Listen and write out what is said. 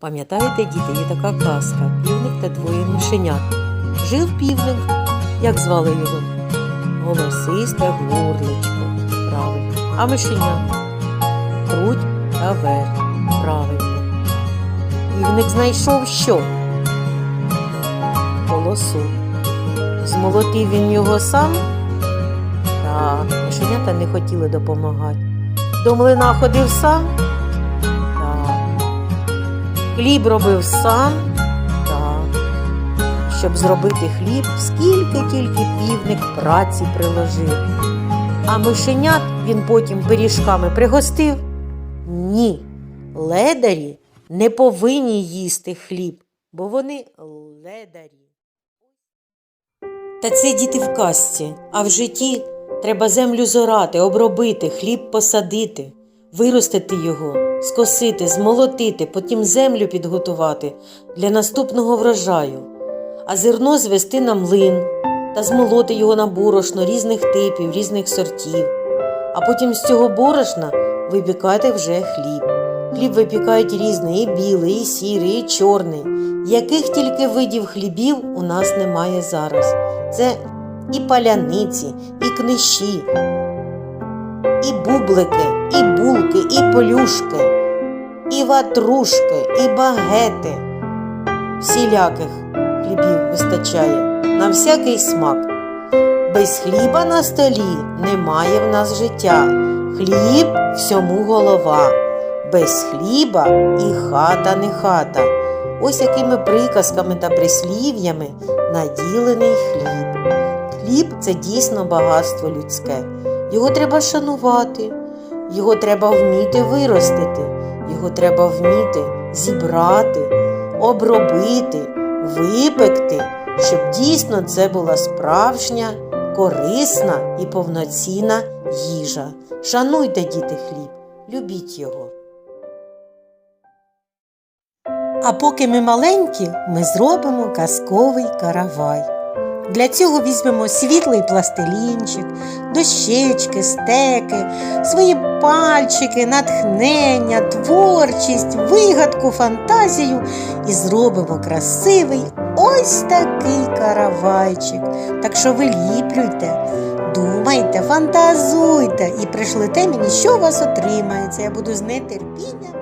Пам'ятаєте, діти, є така казка півник та двоє мишенят. Жив півник, як звали його? Голосисте горличко. Правильно. А мишенят? Круть та верть. Правильно. Півник знайшов що? Колосу. Змолотив він його сам? Так, мишенята не хотіли допомагати. До млина ходив сам? Хліб робив сам? Так. Щоб зробити хліб, скільки тільки півник праці приложив. А мишенят він потім пиріжками пригостив? Ні. Ледарі не повинні їсти хліб, бо вони ледарі. Та це діти в казці, а в житті треба землю зорати, обробити, хліб посадити, виростити його, скосити, змолотити, потім землю підготувати для наступного врожаю, а зерно звести на млин та змолоти його на борошно різних типів, різних сортів. А потім з цього борошна випікати вже хліб. Хліб випікають різний, і білий, і сірий, і чорний. Яких тільки видів хлібів у нас немає зараз. Це і паляниці, і книші, і бублики, і булки, і полюшки, і ватрушки, і багети. Всіляких хлібів вистачає на всякий смак. Без хліба на столі немає в нас життя. Хліб всьому голова. Без хліба і хата не хата. Ось якими приказками та прислів'ями наділений хліб. Хліб це дійсно багатство людське. Його треба шанувати, його треба вміти виростити, його треба вміти зібрати, обробити, випекти, щоб дійсно це була справжня, корисна і повноцінна їжа. Шануйте, діти, хліб, любіть його. А поки ми маленькі, ми зробимо казковий каравай. Для цього візьмемо світлий пластилінчик, дощечки, стеки, свої пальчики, натхнення, творчість, вигадку, фантазію і зробимо красивий ось такий каравайчик. Так що виліплюйте, думайте, фантазуйте і пришлите мені, що у вас отримається. Я буду з нетерпінням.